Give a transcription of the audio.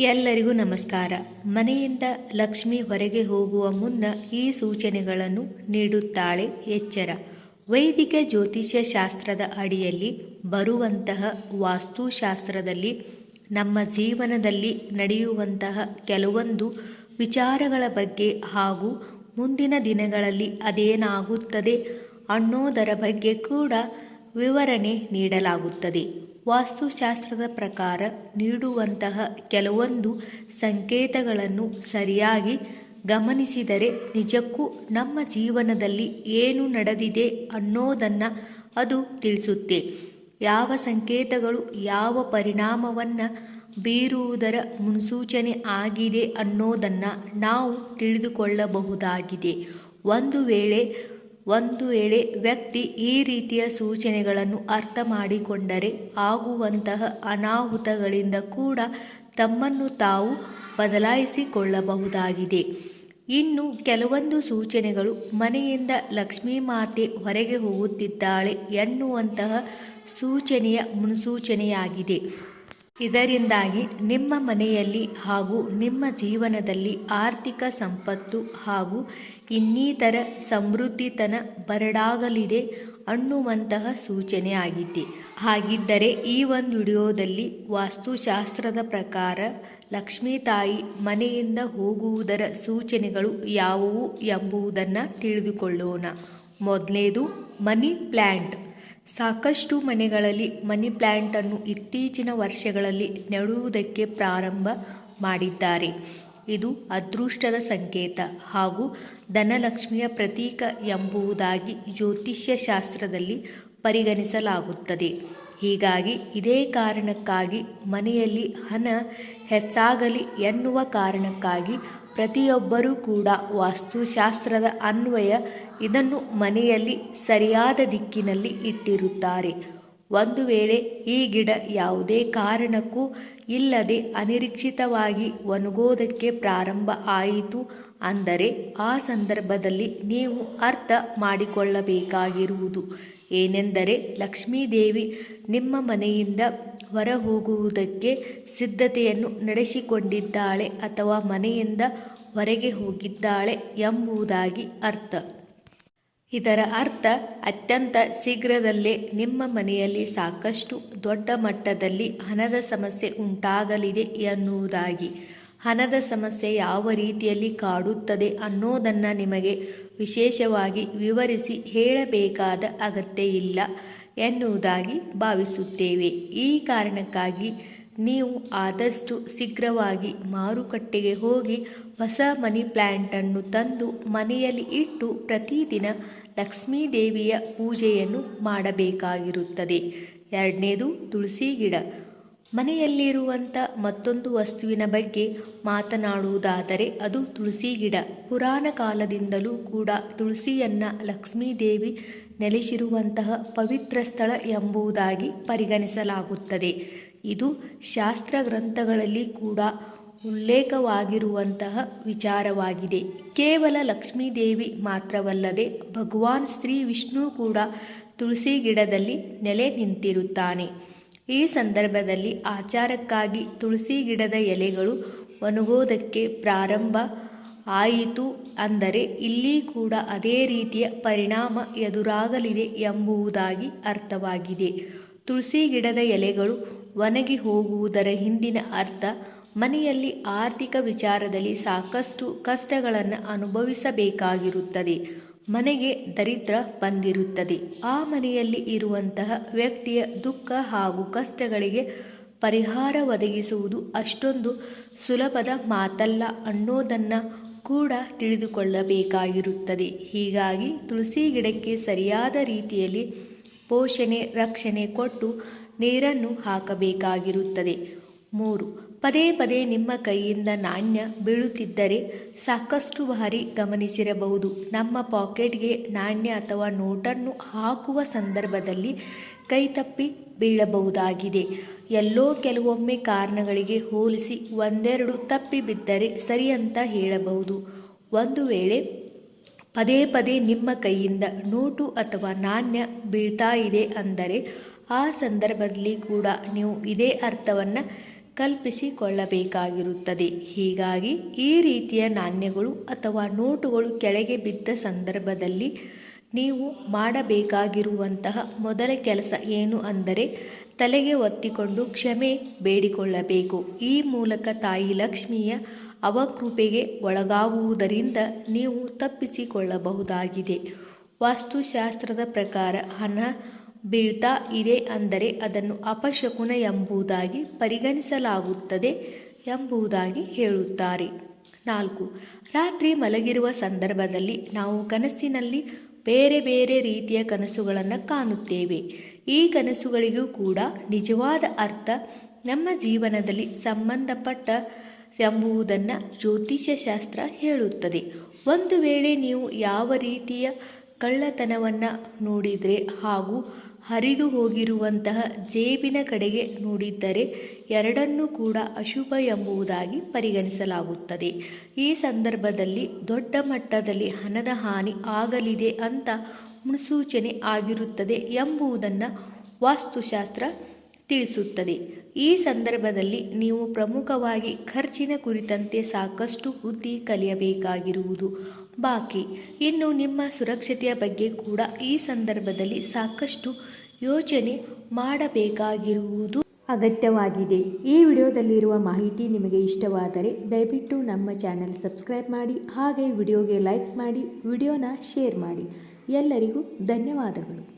ಎಲ್ಲರಿಗೂ ನಮಸ್ಕಾರ. ಮನೆಯಿಂದ ಲಕ್ಷ್ಮಿ ಹೊರಗೆ ಹೋಗುವ ಮುನ್ನ ಈ ಸೂಚನೆಗಳನ್ನು ನೀಡುತ್ತಾಳೆ ಎಚ್ಚರ. ವೈದಿಕ ಜ್ಯೋತಿಷ್ಯ ಶಾಸ್ತ್ರದ ಅಡಿಯಲ್ಲಿ ಬರುವಂತಹ ವಾಸ್ತುಶಾಸ್ತ್ರದಲ್ಲಿ, ನಮ್ಮ ಜೀವನದಲ್ಲಿ ನಡೆಯುವಂತಹ ಕೆಲವೊಂದು ವಿಚಾರಗಳ ಬಗ್ಗೆ ಹಾಗೂ ಮುಂದಿನ ದಿನಗಳಲ್ಲಿ ಅದೇನಾಗುತ್ತದೆ ಅನ್ನೋದರ ಬಗ್ಗೆ ಕೂಡ ವಿವರಣೆ ನೀಡಲಾಗುತ್ತದೆ. ವಾಸ್ತುಶಾಸ್ತ್ರದ ಪ್ರಕಾರ ನೀಡುವಂತಹ ಕೆಲವೊಂದು ಸಂಕೇತಗಳನ್ನು ಸರಿಯಾಗಿ ಗಮನಿಸಿದರೆ ನಿಜಕ್ಕೂ ನಮ್ಮ ಜೀವನದಲ್ಲಿ ಏನು ನಡೆದಿದೆ ಅನ್ನೋದನ್ನು ಅದು ತಿಳಿಸುತ್ತೆ. ಯಾವ ಸಂಕೇತಗಳು ಯಾವ ಪರಿಣಾಮವನ್ನು ಬೀರುವುದರ ಮುನ್ಸೂಚನೆ ಆಗಿದೆ ಅನ್ನೋದನ್ನು ನಾವು ತಿಳಿದುಕೊಳ್ಳಬಹುದಾಗಿದೆ. ಒಂದು ವೇಳೆ ಒಂದು ವೇಳೆ ವ್ಯಕ್ತಿ ಈ ರೀತಿಯ ಸೂಚನೆಗಳನ್ನು ಅರ್ಥ ಮಾಡಿಕೊಂಡರೆ ಆಗುವಂತಹ ಅನಾಹುತಗಳಿಂದ ಕೂಡ ತಮ್ಮನ್ನು ತಾವು ಬದಲಾಯಿಸಿಕೊಳ್ಳಬಹುದಾಗಿದೆ. ಇನ್ನು ಕೆಲವೊಂದು ಸೂಚನೆಗಳು ಮನೆಯಿಂದ ಲಕ್ಷ್ಮೀ ಮಾತೆ ಹೊರಗೆ ಹೋಗುತ್ತಿದ್ದಾಳೆ ಎನ್ನುವಂತಹ ಸೂಚನೆಯ ಮುನ್ಸೂಚನೆಯಾಗಿದೆ. ಇದರಿಂದಾಗಿ ನಿಮ್ಮ ಮನೆಯಲ್ಲಿ ಹಾಗೂ ನಿಮ್ಮ ಜೀವನದಲ್ಲಿ ಆರ್ಥಿಕ ಸಂಪತ್ತು ಹಾಗೂ ಇನ್ನಿತರ ಸಮೃದ್ಧಿತನ ಬರಡಾಗಲಿದೆ ಅನ್ನುವಂತಹ ಸೂಚನೆ ಆಗಿದೆ ಹಾಗಿದ್ದರೆ ಈ ಒಂದು ವಿಡಿಯೋದಲ್ಲಿ ವಾಸ್ತುಶಾಸ್ತ್ರದ ಪ್ರಕಾರ ಲಕ್ಷ್ಮೀ ತಾಯಿ ಮನೆಯಿಂದ ಹೋಗುವುದರ ಸೂಚನೆಗಳು ಯಾವುವು ಎಂಬುದನ್ನು ತಿಳಿದುಕೊಳ್ಳೋಣ. ಮೊದಲನೇದು ಮನಿ ಪ್ಲ್ಯಾಂಟ್ ಸಾಕಷ್ಟು ಮನೆಗಳಲ್ಲಿ ಮನಿ ಪ್ಲ್ಯಾಂಟನ್ನು ಇತ್ತೀಚಿನ ವರ್ಷಗಳಲ್ಲಿ ನೆಡುವುದಕ್ಕೆ ಪ್ರಾರಂಭ ಮಾಡಿದ್ದಾರೆ. ಇದು ಅದೃಷ್ಟದ ಸಂಕೇತ ಹಾಗೂ ಧನಲಕ್ಷ್ಮಿಯ ಪ್ರತೀಕ ಎಂಬುದಾಗಿ ಜ್ಯೋತಿಷ್ಯ ಶಾಸ್ತ್ರದಲ್ಲಿ ಪರಿಗಣಿಸಲಾಗುತ್ತದೆ. ಹೀಗಾಗಿ ಇದೇ ಕಾರಣಕ್ಕಾಗಿ ಮನೆಯಲ್ಲಿ ಹಣ ಹೆಚ್ಚಾಗಲಿ ಎನ್ನುವ ಕಾರಣಕ್ಕಾಗಿ ಪ್ರತಿಯೊಬ್ಬರೂ ಕೂಡ ವಾಸ್ತುಶಾಸ್ತ್ರದ ಅನ್ವಯ ಇದನ್ನು ಮನೆಯಲ್ಲಿ ಸರಿಯಾದ ದಿಕ್ಕಿನಲ್ಲಿ ಇಟ್ಟಿರುತ್ತಾರೆ. ಒಂದು ವೇಳೆ ಈ ಗಿಡ ಯಾವುದೇ ಕಾರಣಕ್ಕೂ ಇಲ್ಲದೆ ಅನಿರೀಕ್ಷಿತವಾಗಿ ಒಣಗೋದಕ್ಕೆ ಪ್ರಾರಂಭ ಆಯಿತು ಅಂದರೆ ಆ ಸಂದರ್ಭದಲ್ಲಿ ನೀವು ಅರ್ಥ ಮಾಡಿಕೊಳ್ಳಬೇಕಾಗಿರುವುದು. ಏನೆಂದರೆ ಲಕ್ಷ್ಮೀದೇವಿ ನಿಮ್ಮ ಮನೆಯಿಂದ ಹೊರ ಹೋಗುವುದಕ್ಕೆ ಸಿದ್ಧತೆಯನ್ನು ನಡೆಸಿಕೊಂಡಿದ್ದಾಳೆ ಅಥವಾ ಮನೆಯಿಂದ ಹೊರಗೆ ಹೋಗಿದ್ದಾಳೆ ಎಂಬುದಾಗಿ ಅರ್ಥ. ಇದರ ಅರ್ಥ, ಅತ್ಯಂತ ಶೀಘ್ರದಲ್ಲೇ ನಿಮ್ಮ ಮನೆಯಲ್ಲಿ ಸಾಕಷ್ಟು ದೊಡ್ಡ ಮಟ್ಟದಲ್ಲಿ ಹಣದ ಸಮಸ್ಯೆ ಉಂಟಾಗಲಿದೆ ಎನ್ನುವುದಾಗಿ. ಹಣದ ಸಮಸ್ಯೆ ಯಾವ ರೀತಿಯಲ್ಲಿ ಕಾಡುತ್ತದೆ ಅನ್ನೋದನ್ನು ನಿಮಗೆ ವಿಶೇಷವಾಗಿ ವಿವರಿಸಿ ಹೇಳಬೇಕಾದ ಅಗತ್ಯ ಇಲ್ಲ. ಎನ್ನುವುದಾಗಿ ಭಾವಿಸುತ್ತೇವೆ. ಈ ಕಾರಣಕ್ಕಾಗಿ ನೀವು ಆದಷ್ಟು ಶೀಘ್ರವಾಗಿ ಮಾರುಕಟ್ಟೆಗೆ ಹೋಗಿ ಹೊಸ ಮನಿ ಪ್ಲ್ಯಾಂಟನ್ನು ತಂದು ಮನೆಯಲ್ಲಿ ಇಟ್ಟು ಪ್ರತಿದಿನ ಲಕ್ಷ್ಮೀ ದೇವಿಯ ಪೂಜೆಯನ್ನು ಮಾಡಬೇಕಾಗಿರುತ್ತದೆ. ಎರಡನೇದು ತುಳಸಿ ಗಿಡ. ಮನೆಯಲ್ಲಿರುವಂಥ ಮತ್ತೊಂದು ವಸ್ತುವಿನ ಬಗ್ಗೆ ಮಾತನಾಡುವುದಾದರೆ ಅದು ತುಳಸಿ ಗಿಡ. ಪುರಾಣ ಕಾಲದಿಂದಲೂ ಕೂಡ ತುಳಸಿಯನ್ನು ಲಕ್ಷ್ಮೀದೇವಿ ನೆಲೆಸಿರುವಂತಹ ಪವಿತ್ರ ಸ್ಥಳ ಎಂಬುದಾಗಿ ಪರಿಗಣಿಸಲಾಗುತ್ತದೆ. ಇದು ಶಾಸ್ತ್ರ ಗ್ರಂಥಗಳಲ್ಲಿ ಕೂಡ ಉಲ್ಲೇಖವಾಗಿರುವಂತಹ ವಿಚಾರವಾಗಿದೆ. ಕೇವಲ ಲಕ್ಷ್ಮೀದೇವಿ ಮಾತ್ರವಲ್ಲದೆ ಭಗವಾನ್ ಶ್ರೀ ವಿಷ್ಣು ಕೂಡ ತುಳಸಿ ಗಿಡದಲ್ಲಿ ನೆಲೆ ನಿಂತಿರುತ್ತಾನೆ. ಈ ಸಂದರ್ಭದಲ್ಲಿ ಆಚಾರಕ್ಕಾಗಿ ತುಳಸಿ ಗಿಡದ ಎಲೆಗಳು ಒಣಗೋದಕ್ಕೆ ಪ್ರಾರಂಭ ಆಯಿತು ಅಂದರೆ ಇಲ್ಲಿ ಕೂಡ ಅದೇ ರೀತಿಯ ಪರಿಣಾಮ ಎದುರಾಗಲಿದೆ ಎಂಬುದಾಗಿ ಅರ್ಥವಾಗಿದೆ. ತುಳಸಿ ಗಿಡದ ಎಲೆಗಳು ಒಣಗಿ ಹೋಗುವುದರ ಹಿಂದಿನ ಅರ್ಥ ಮನೆಯಲ್ಲಿ ಆರ್ಥಿಕ ವಿಚಾರದಲ್ಲಿ ಸಾಕಷ್ಟು ಕಷ್ಟಗಳನ್ನು ಅನುಭವಿಸಬೇಕಾಗಿರುತ್ತದೆ. ಮನೆಗೆ ದರಿದ್ರ ಬಂದಿರುತ್ತದೆ. ಆ ಮನೆಯಲ್ಲಿ ಇರುವಂತಹ ವ್ಯಕ್ತಿಯ ದುಃಖ ಹಾಗೂ ಕಷ್ಟಗಳಿಗೆ ಪರಿಹಾರ ಒದಗಿಸುವುದು ಅಷ್ಟೊಂದು ಸುಲಭದ ಮಾತಲ್ಲ ಅನ್ನೋದನ್ನು ಕೂಡ ತಿಳಿದುಕೊಳ್ಳಬೇಕಾಗಿರುತ್ತದೆ. ಹೀಗಾಗಿ ತುಳಸಿ ಗಿಡಕ್ಕೆ ಸರಿಯಾದ ರೀತಿಯಲ್ಲಿ ಪೋಷಣೆ, ರಕ್ಷಣೆ ಕೊಟ್ಟು ನೀರನ್ನು ಹಾಕಬೇಕಾಗಿರುತ್ತದೆ. ಮೂರು ಪದೇ ಪದೇ ನಿಮ್ಮ ಕೈಯಿಂದ ನಾಣ್ಯ ಬೀಳುತ್ತಿದ್ದರೆ ಸಾಕಷ್ಟು ಬಾರಿ ಗಮನಿಸಿರಬಹುದು. ನಮ್ಮ ಪಾಕೆಟ್ಗೆ ನಾಣ್ಯ ಅಥವಾ ನೋಟನ್ನು ಹಾಕುವ ಸಂದರ್ಭದಲ್ಲಿ ಕೈ ತಪ್ಪಿ ಬೀಳಬಹುದಾಗಿದೆ. ಎಲ್ಲೋ ಕೆಲವೊಮ್ಮೆ ಕಾರಣಗಳಿಗೆ ಹೋಲಿಸಿ ಒಂದೆರಡು ತಪ್ಪಿ ಬಿದ್ದರೆ ಸರಿ ಅಂತ ಹೇಳಬಹುದು. ಒಂದು ವೇಳೆ ಪದೇ ಪದೇ ನಿಮ್ಮ ಕೈಯಿಂದ ನೋಟು ಅಥವಾ ನಾಣ್ಯ ಬೀಳ್ತಾ ಇದೆ ಅಂದರೆ ಆ ಸಂದರ್ಭದಲ್ಲಿ ಕೂಡ ನೀವು ಇದೇ ಅರ್ಥವನ್ನು ಕಲ್ಪಿಸಿಕೊಳ್ಳಬೇಕಾಗಿರುತ್ತದೆ. ಹೀಗಾಗಿ ಈ ರೀತಿಯ ನಾಣ್ಯಗಳು ಅಥವಾ ನೋಟುಗಳು ಕೆಳಗೆ ಬಿದ್ದ ಸಂದರ್ಭದಲ್ಲಿ ನೀವು ಮಾಡಬೇಕಾಗಿರುವಂತಹ ಮೊದಲ ಕೆಲಸ ಏನು ಅಂದರೆ ತಲೆಗೆ ಒತ್ತಿಕೊಂಡು ಕ್ಷಮೆ ಬೇಡಿಕೊಳ್ಳಬೇಕು. ಈ ಮೂಲಕ ತಾಯಿ ಲಕ್ಷ್ಮಿಯ ಅವಕೃಪೆಗೆ ಒಳಗಾಗುವುದರಿಂದ ನೀವು ತಪ್ಪಿಸಿಕೊಳ್ಳಬಹುದಾಗಿದೆ. ವಾಸ್ತುಶಾಸ್ತ್ರದ ಪ್ರಕಾರ ಹಣ ಬೀಳ್ತಾ ಇದೆ ಅಂದರೆ ಅದನ್ನು ಅಪಶಕುನ ಎಂಬುದಾಗಿ ಪರಿಗಣಿಸಲಾಗುತ್ತದೆ ಎಂಬುದಾಗಿ ಹೇಳುತ್ತಾರೆ. ನಾಲ್ಕು, ರಾತ್ರಿ ಮಲಗಿರುವ ಸಂದರ್ಭದಲ್ಲಿ ನಾವು ಕನಸಿನಲ್ಲಿ ಬೇರೆ ಬೇರೆ ರೀತಿಯ ಕನಸುಗಳನ್ನು ಕಾಣುತ್ತೇವೆ. ಈ ಕನಸುಗಳಿಗೂ ಕೂಡ ನಿಜವಾದ ಅರ್ಥ ನಮ್ಮ ಜೀವನದಲ್ಲಿ ಸಂಬಂಧಪಟ್ಟ ಎಂಬುದನ್ನು ಜ್ಯೋತಿಷ್ಯಶಾಸ್ತ್ರ ಹೇಳುತ್ತದೆ. ಒಂದು ವೇಳೆ ನೀವು ಯಾವ ರೀತಿಯ ಕಳ್ಳತನವನ್ನು ನೋಡಿದರೆ ಹಾಗೂ ಹರಿದು ಹೋಗಿರುವಂತಹ ಜೇಬಿನ ಕಡೆಗೆ ನೋಡಿದ್ದರೆ ಎರಡನ್ನೂ ಕೂಡ ಅಶುಭ ಎಂಬುದಾಗಿ ಪರಿಗಣಿಸಲಾಗುತ್ತದೆ. ಈ ಸಂದರ್ಭದಲ್ಲಿ ದೊಡ್ಡ ಮಟ್ಟದಲ್ಲಿ ಹಣದ ಹಾನಿ ಆಗಲಿದೆ ಅಂತ ಮುನ್ಸೂಚನೆ ಆಗಿರುತ್ತದೆ ಎಂಬುದನ್ನು ವಾಸ್ತುಶಾಸ್ತ್ರ ತಿಳಿಸುತ್ತದೆ. ಈ ಸಂದರ್ಭದಲ್ಲಿ ನೀವು ಪ್ರಮುಖವಾಗಿ ಖರ್ಚಿನ ಕುರಿತಂತೆ ಸಾಕಷ್ಟು ಬುದ್ಧಿ ಕಲಿಯಬೇಕಾಗಿರುವುದು ಬಾಕಿ. ಇನ್ನು ನಿಮ್ಮ ಸುರಕ್ಷತೆಯ ಬಗ್ಗೆ ಕೂಡ ಈ ಸಂದರ್ಭದಲ್ಲಿ ಸಾಕಷ್ಟು ಯೋಚನೆ ಮಾಡಬೇಕಾಗಿರುವುದು ಅಗತ್ಯವಾಗಿದೆ. ಈ ವಿಡಿಯೋದಲ್ಲಿರುವ ಮಾಹಿತಿ ನಿಮಗೆ ಇಷ್ಟವಾದರೆ ದಯವಿಟ್ಟು ನಮ್ಮ ಚಾನೆಲ್ ಸಬ್ಸ್ಕ್ರೈಬ್ ಮಾಡಿ, ಹಾಗೆ ವಿಡಿಯೋಗೆ ಲೈಕ್ ಮಾಡಿ, ವಿಡಿಯೋನ ಶೇರ್ ಮಾಡಿ. ಎಲ್ಲರಿಗೂ ಧನ್ಯವಾದಗಳು.